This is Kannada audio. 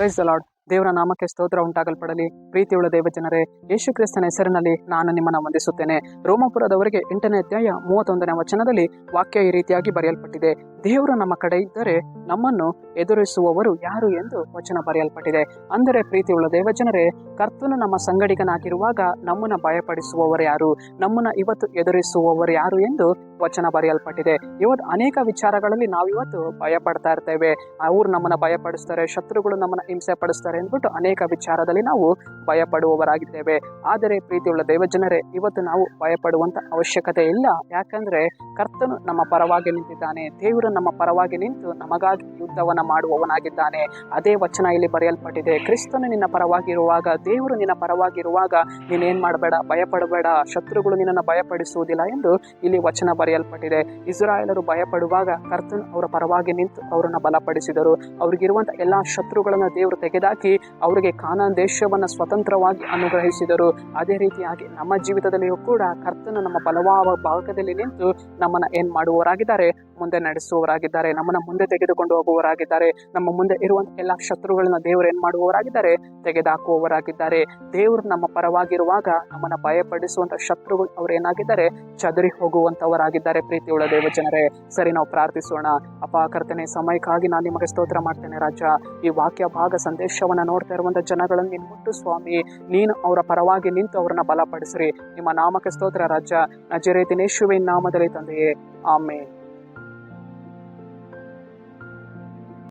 ಪ್ರೈಸ್ ಅಲಾಡ್ ದೇವರ ನಾಮಕ್ಕೆ ಸ್ತೋತ್ರ ಉಂಟಾಗಲ್ಪಡಲಿ. ಪ್ರೀತಿಯುಳ್ಳ ದೇವಜನರೇ, ಯೇಸು ಕ್ರಿಸ್ತನ ಹೆಸರಿನಲ್ಲಿ ನಾನು ನಿಮ್ಮನ್ನು ವಂದಿಸುತ್ತೇನೆ. ರೋಮಪುರದವರಿಗೆ ಎಂಟನೇ ಅಧ್ಯಾಯ ಮೂವತ್ತೊಂದನೇ ವಚನದಲ್ಲಿ ವಾಕ್ಯ ಈ ರೀತಿಯಾಗಿ ಬರೆಯಲ್ಪಟ್ಟಿದೆ. ದೇವರು ನಮ್ಮ ಕಡೆ ಇದ್ದರೆ ನಮ್ಮನ್ನು ಎದುರಿಸುವವರು ಯಾರು ಎಂದು ವಚನ ಬರೆಯಲ್ಪಟ್ಟಿದೆ. ಅಂದರೆ ಪ್ರೀತಿಯುಳ್ಳ ದೇವಜನರೇ, ಕರ್ತನು ನಮ್ಮ ಸಂಗಡಿಗನಾಗಿರುವಾಗ ನಮ್ಮನ್ನು ಭಯಪಡಿಸುವವರು ಯಾರು? ನಮ್ಮನ್ನು ಇವತ್ತು ಎದುರಿಸುವವರು ಯಾರು ಎಂದು ವಚನ ಬರೆಯಲ್ಪಟ್ಟಿದೆ. ಇವತ್ತು ಅನೇಕ ವಿಚಾರಗಳಲ್ಲಿ ನಾವು ಇವತ್ತು ಭಯ ಪಡ್ತಾ ಇರ್ತೇವೆ ಅವ್ರು ನಮ್ಮನ್ನ ಭಯಪಡಿಸ್ತಾರೆ, ಶತ್ರುಗಳು ನಮ್ಮನ್ನ ಹಿಂಸೆ ಪಡಿಸ್ತಾರೆ ಅಂದ್ಬಿಟ್ಟು ಅನೇಕ ವಿಚಾರದಲ್ಲಿ ನಾವು ಭಯ ಪಡುವವರಾಗಿದ್ದೇವೆ ಆದರೆ ಪ್ರೀತಿಯುಳ್ಳ ದೇವಜನರೇ, ಇವತ್ತು ನಾವು ಭಯಪಡುವಂತ ಅವಶ್ಯಕತೆ ಇಲ್ಲ. ಯಾಕಂದ್ರೆ ಕರ್ತನು ನಮ್ಮ ಪರವಾಗಿ ನಿಂತಿದ್ದಾನೆ. ದೇವರು ನಮ್ಮ ಪರವಾಗಿ ನಿಂತು ನಮಗಾಗಿ ಯುದ್ಧವನ್ನ ಮಾಡುವವನಾಗಿದ್ದಾನೆ. ಅದೇ ವಚನ ಇಲ್ಲಿ ಬರೆಯಲ್ಪಟ್ಟಿದೆ. ಕ್ರಿಸ್ತನು ನಿನ್ನ ಪರವಾಗಿರುವಾಗ, ದೇವರು ನಿನ್ನ ಪರವಾಗಿರುವಾಗ ನೀನೇನ್ ಮಾಡಬೇಡ? ಭಯಪಡಬೇಡ. ಶತ್ರುಗಳು ನಿನ್ನನ್ನು ಭಯಪಡಿಸುವುದಿಲ್ಲ ಎಂದು ಇಲ್ಲಿ ವಚನ ಬರೆಯಲ್ಪಟ್ಟಿದೆ. ಇಸ್ರಾಯೇಲರು ಭಯಪಡುವಾಗ ಕರ್ತನು ಅವರ ಪರವಾಗಿ ನಿಂತು ಅವರನ್ನ ಬಲಪಡಿಸಿದರು. ಅವ್ರಿಗಿರುವಂತ ಎಲ್ಲಾ ಶತ್ರುಗಳನ್ನು ದೇವರು ತೆಗೆದಾಕಿ, ಅವರಿಗೆ ಕಾನಾನ್ ದೇಶವನ್ನ ಸ್ವತಂತ್ರವಾಗಿ ಅನುಗ್ರಹಿಸಿದರು. ಅದೇ ರೀತಿಯಾಗಿ ನಮ್ಮ ಜೀವಿತದಲ್ಲಿಯೂ ಕೂಡ ಕರ್ತನ ನಮ್ಮ ಬಲವಾದ ಭಾಗದಲ್ಲಿ ನಿಂತು ನಮ್ಮನ್ನು ಏನ್ ಮಾಡುವವರಾಗಿದ್ದಾರೆ? ಮುಂದೆ ನಡೆಸುವವರಾಗಿದ್ದಾರೆ, ನಮ್ಮನ್ನ ಮುಂದೆ ತೆಗೆದುಕೊಂಡು ಹೋಗುವವರಾಗಿದ್ದಾರೆ, ನಮ್ಮ ಮುಂದೆ ಇರುವಂತ ಎಲ್ಲಾ ಶತ್ರುಗಳನ್ನ ದೇವರು ಏನ್ ಮಾಡುವವರಾಗಿದ್ದಾರೆ ತೆಗೆದುಹಾಕುವವರಾಗಿದ್ದಾರೆ ದೇವರು ನಮ್ಮ ಪರವಾಗಿರುವಾಗ ನಮ್ಮನ್ನ ಭಯಪಡಿಸುವಂತ ಶತ್ರುಗಳು ಅವ್ರು ಏನಾಗಿದ್ದಾರೆ, ಚದರಿ ಹೋಗುವಂತವರಾಗಿದ್ದಾರೆ ಪ್ರೀತಿಯುಳ್ಳ ದೇವಜನರೇ. ಸರಿ, ನಾವು ಪ್ರಾರ್ಥಿಸೋಣ. ಅಪಾಕರ್ತನೆ ಸಮಯಕ್ಕಾಗಿ ನಾನು ನಿಮಗೆ ಸ್ತೋತ್ರ ಮಾಡ್ತೇನೆ ರಾಜ. ಈ ವಾಕ್ಯ ಭಾಗ ಸಂದೇಶವನ್ನ ನೋಡ್ತಾ ಇರುವಂತ ಜನಗಳನ್ನು ನೀನು ಮುಟ್ಟು ಸ್ವಾಮಿ. ನೀನು ಅವರ ಪರವಾಗಿ ನಿಂತು ಅವರನ್ನ ಬಲಪಡಿಸ್ರಿ. ನಿಮ್ಮ ನಾಮಕ್ಕೆ ಸ್ತೋತ್ರ ರಾಜ. ನಜರೇತಿನೇಶುವಿನ ನಾಮದಲ್ಲಿ ತಂದೆಯೇ. ಆಮೇಲೆ